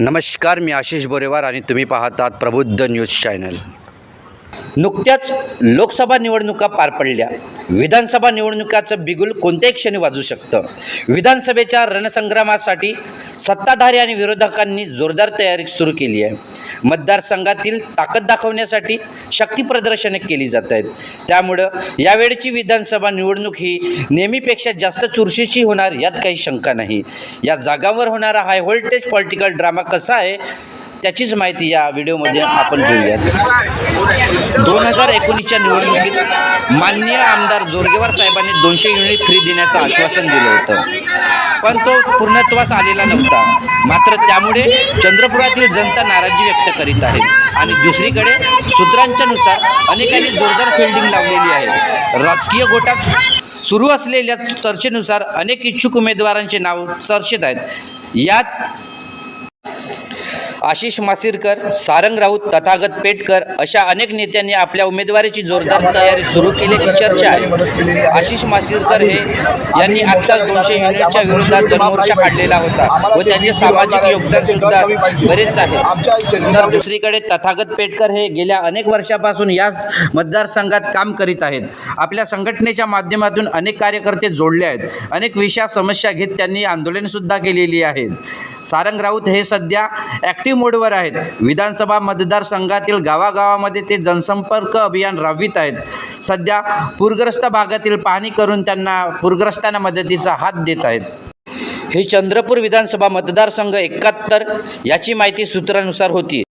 नमस्कार मी आशिष बोरेवार आणि तुम्ही पाहतात प्रबुद्ध न्यूज चॅनल. नुकत्याच लोकसभा निवडणुका पार पडल्या. विधानसभा निवडणुकाचं बिगुल कोणत्याही क्षणी वाजू शकतं. विधानसभेच्या रणसंग्रामासाठी सत्ताधारी आणि विरोधकांनी जोरदार तयारी सुरू केली आहे. मतदारसंघातील ताकद दाखवण्यासाठी शक्ती प्रदर्शने केली जात आहेत. त्यामुळं यावेळची विधानसभा निवडणूक ही नेहमीपेक्षा जास्त चुरशीची होणार यात काही शंका नाही. या जागांवर होणारा हाय व्होल्टेज पॉलिटिकल ड्रामा कसा आहे त्याचीच माहिती या व्हिडिओमध्ये आपण घेऊयात दोन हजार एकोणीसच्या निवडणुकीत माननीय आमदार जोरगेवार साहेबांनी दोनशे युनिट फ्री देण्याचं आश्वासन दिलं होतं. पण तो पूर्णत्वास आलेला नव्हता. मात्र त्यामुळे चंद्रपुरातील जनता नाराजी व्यक्त करीत आहे. आणि दुसरीकडे सूत्रांच्या नुसार अनेकांनी जोरदार फिल्डिंग लावलेली आहे. राजकीय गोटात सुरू असलेल्या चर्चेनुसार अनेक इच्छुक उमेदवारांचे नाव चर्चेत आहेत. यात आशिष मासिरकर सारंग राऊत तथागत पेटकर अशा अनेक नेत्यांनी आपल्या उमेदवारीची जोरदार तयारी सुरू केल्याची चर्चा आहे. आशिष मासिरकर हे यांनी आत्ताच दोनशे युनिटच्या विरोधात जनमोर्चा काढलेला होता व त्यांचे सामाजिक योगदान सुद्धा बरेच आहे. तर दुसरीकडे तथागत पेटकर हे गेल्या अनेक वर्षापासून याच मतदारसंघात काम करीत आहेत. आपल्या संघटनेच्या माध्यमातून अनेक कार्यकर्ते जोडले आहेत. अनेक विषया समस्या घेत त्यांनी आंदोलनसुद्धा केलेली आहेत. सारंग राऊत हे सध्या ॲक्टिव्ह मोडवर आहेत. विधानसभा मतदारसंघातील गावागावामध्ये ते जनसंपर्क अभियान राबवित आहेत. सध्या पूरग्रस्त भागातील पाहणी करून त्यांना पूरग्रस्तांना मदतीचा हात देत आहेत. ही चंद्रपूर विधानसभा मतदारसंघ एकाहत्तर याची माहिती सूत्रानुसार होती.